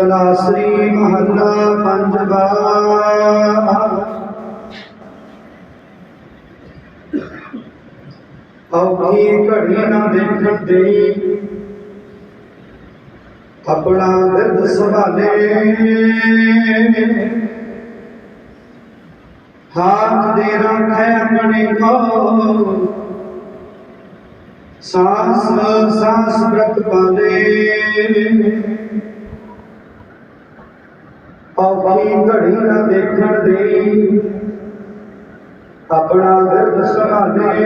ਤਨਾਸਰੀ ਮਹੱਲਾ ਪੰਜਵਾ। ਔਖੀ ਘੜੀ ਨਾ ਦੇਖਣ ਦੇਈ। ਆਪਣਾ ਦਿਲ ਸੰਭਾਲੇ। ਹਾਥ ਦੇ ਰੱਖੇ ਆਪਣੇ ਕੋ ਸਾਸ ਸਾਸ ਬ੍ਰਤ ਪਾਲੇ। ਔਖੀ ਘੜੀ ਨਾ ਦੇਖਣ ਦੇ ਆਪਣਾ ਵਿਰਦ ਸੰਭਾਲੇ।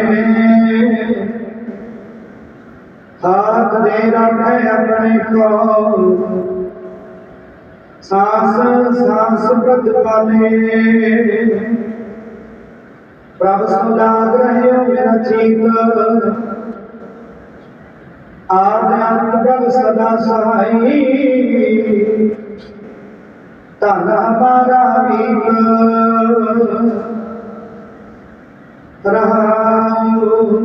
ਹਾਥ ਦੇ ਰੱਖੇ ਆਪਣੇ ਕੋ ਸਾਸ ਸਾਸ ਬ੍ਰਤ ਪਾਲੇ। ਪ੍ਰਭ ਸਦਾ ਰਹਿਓ ਮੇਰਾ ਚੀਤ। ਆਦਿ ਪ੍ਰਭ ਸਦਾ ਸਹਾਈ। ਧਨ ਹਮਾਰਾ ਵੀਰ ਰਹਾਉ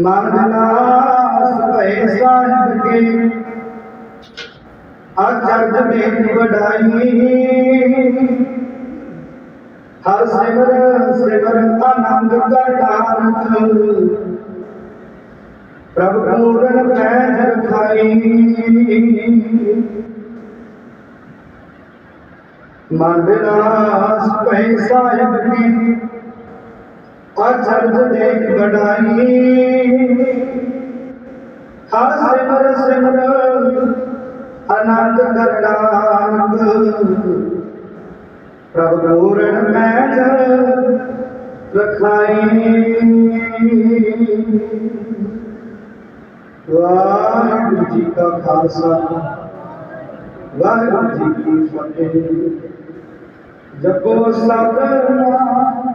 ਮਨ ਵਿਲਾਸ ਭਏ ਸਾਹਿਬ ਕੇ ਅਜਰਜ ਮੇਂ ਵਡਾਈ ਹਰ ਸਿਮਰ ਸਿਮਰ ਆਨੰਦ ਕਰ ਪ੍ਰਭ ਪੂਰਨ ਪੈਜ ਰਖਾਈ ਮਨ ਵਿਲਾਸ ਭੈ ਸਾਹਿਬ ਕੀ ਅਚਰਜ ਦੇਖ ਬੜਾਈ ਹਰ ਸਿਮਰ ਸਿਮਰ ਆਨੰਦ ਕਰਨਾਨਕ ਪ੍ਰਭ ਪੂਰਨ ਪੈਜ ਰਖਾਈ। ਵਾਹਿਗੁਰੂ ਜੀ ਕਾ ਖਾਲਸਾ। ਵਾਹਿਗੁਰੂ ਜੀ ਕੀ ਫਤਿਹ। ਜਪੋ ਸਤਨਾਮ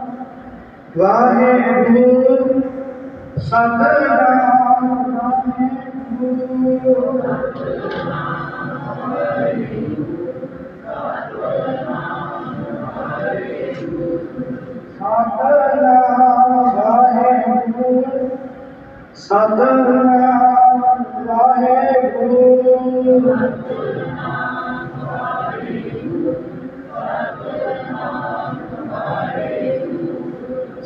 ਵਾਹਿਗੁਰੂ ਸਤਨਾਮ ਵਾਹਿਗੁਰੂ। ਸਤਨਾਮ ਵਾਹਿਗੁਰੂ। ਸਤਨਾਮ ਵਾਹਿਗੁਰੂ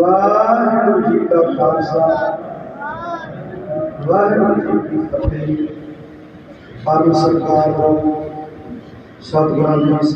ਵਾਹਿਗੁਰੂ ਜੀ ਕਾ ਖਾਲਸਾ ਵਾਹਿਗੁਰੂ ਜੀ ਕੀ ਫਤਿਹ। ਪਰਮ ਸਰਕਾਰ ਸਤਿਗੁਰਾਂ ਦੀ